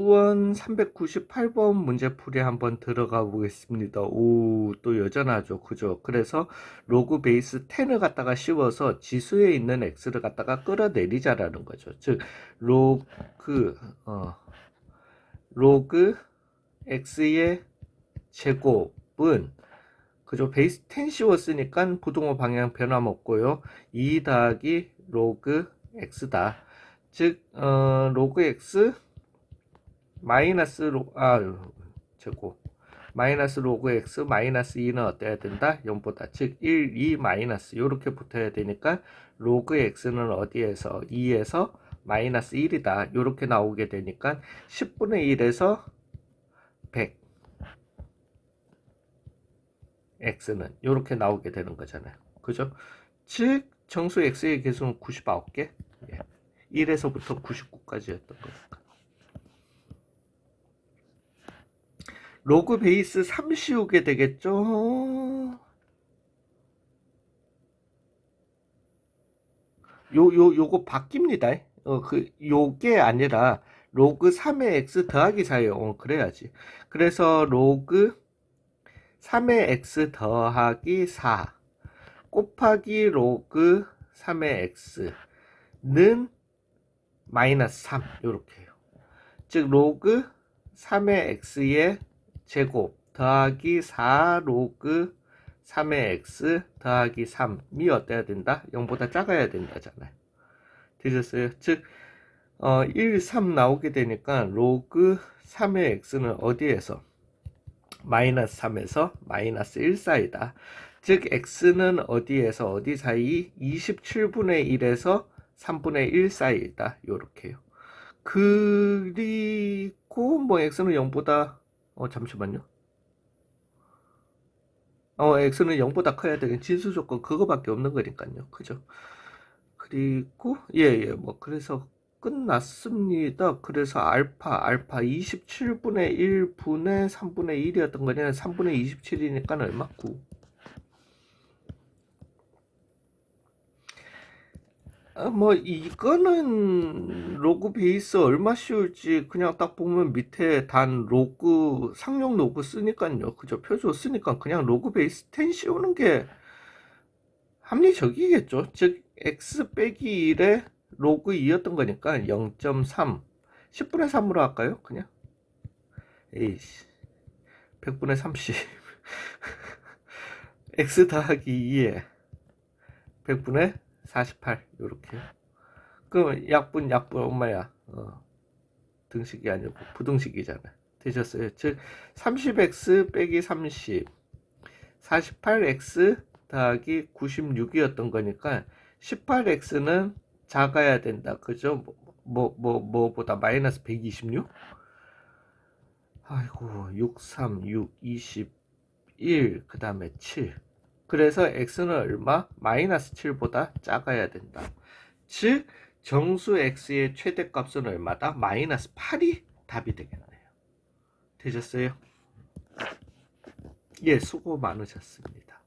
수원 398번 문제풀이 한번 들어가 보겠습니다. 오, 또 여전하죠. 그죠? 그래서 로그 베이스 10을 갖다가 씌워서 지수에 있는 x를 갖다가 끌어내리자라는 거죠. 즉, 로그, 어, 로그 x의 제곱은 그죠? 베이스 10 씌웠으니까 부동호 방향 변함없고요. 2 더하기 로그 x다. 즉, 어, 로그 x 마이너스 로, 아, 제곱. 마이너스 로그 x 마이너스 2는 어때야 된다? 0보다. 즉, 1, 2 마이너스. 요렇게 붙어야 되니까 로그 x는 어디에서? 2에서 마이너스 1이다. 요렇게 나오게 되니까 10분의 1에서 100. x는 요렇게 나오게 되는 거잖아요. 그죠? 즉, 정수 x의 개수는 99개. 예. 1에서부터 99까지였던 거니까. 로그 베이스 3 씌우게 되겠죠? 요, 요, 요거 바뀝니다. 어, 그, 요게 아니라 로그 3의 x 더하기 4예요. 어, 그래야지. 그래서 로그 3의 x 더하기 4 곱하기 로그 3의 x는 마이너스 3 요렇게요. 즉 로그 3의 x의 제곱 더하기 4 로그 3의 x 더하기 3이 어때야 된다? 0보다 작아야 된다잖아요. 되셨어요? 즉 어, 1, 3 나오게 되니까 로그 3의 x는 어디에서? 마이너스 3에서 마이너스 1 사이다. 즉 x는 어디에서 어디 사이? 27분의 1에서 3분의 1 사이다. 요렇게요. 그리고 뭐 x는 0보다 어 잠시만요. 어 x는 0보다 커야 되는 진수 조건 그거밖에 없는 거니까요. 그죠? 그리고 예예 뭐 그래서 끝났습니다. 그래서 알파 알파 27분의 1분의 3분의 1이었던 거냐 3분의 27이니까 얼마? 9 아, 뭐 이거는 로그 베이스 얼마 씌울지 그냥 딱 보면 밑에 단 로그 상용 로그 쓰니까요. 그죠? 표준 쓰니까 그냥 로그 베이스 10 씌우는 게 합리적이겠죠. 즉 x 빼기 1에 로그 2였던 거니까 0.3 10분의 3으로 할까요? 그냥 에이씨 100분의 30 x 더하기 2에 100분의 48 요렇게. 그럼 약분 약분 엄마야. 어, 등식이 아니고 부등식이잖아. 되셨어요? 즉 30x 빼기 30 48x 더하기 96이었던 거니까 18x는 작아야 된다. 그죠? 뭐 뭐 뭐, 보다 마이너스 126 아이고 6 3 6 21 그 다음에 7 그래서 x는 얼마? 마이너스 7보다 작아야 된다. 즉 정수 x의 최대값은 얼마다? 마이너스 8이 답이 되겠네요. 되셨어요? 예, 수고 많으셨습니다.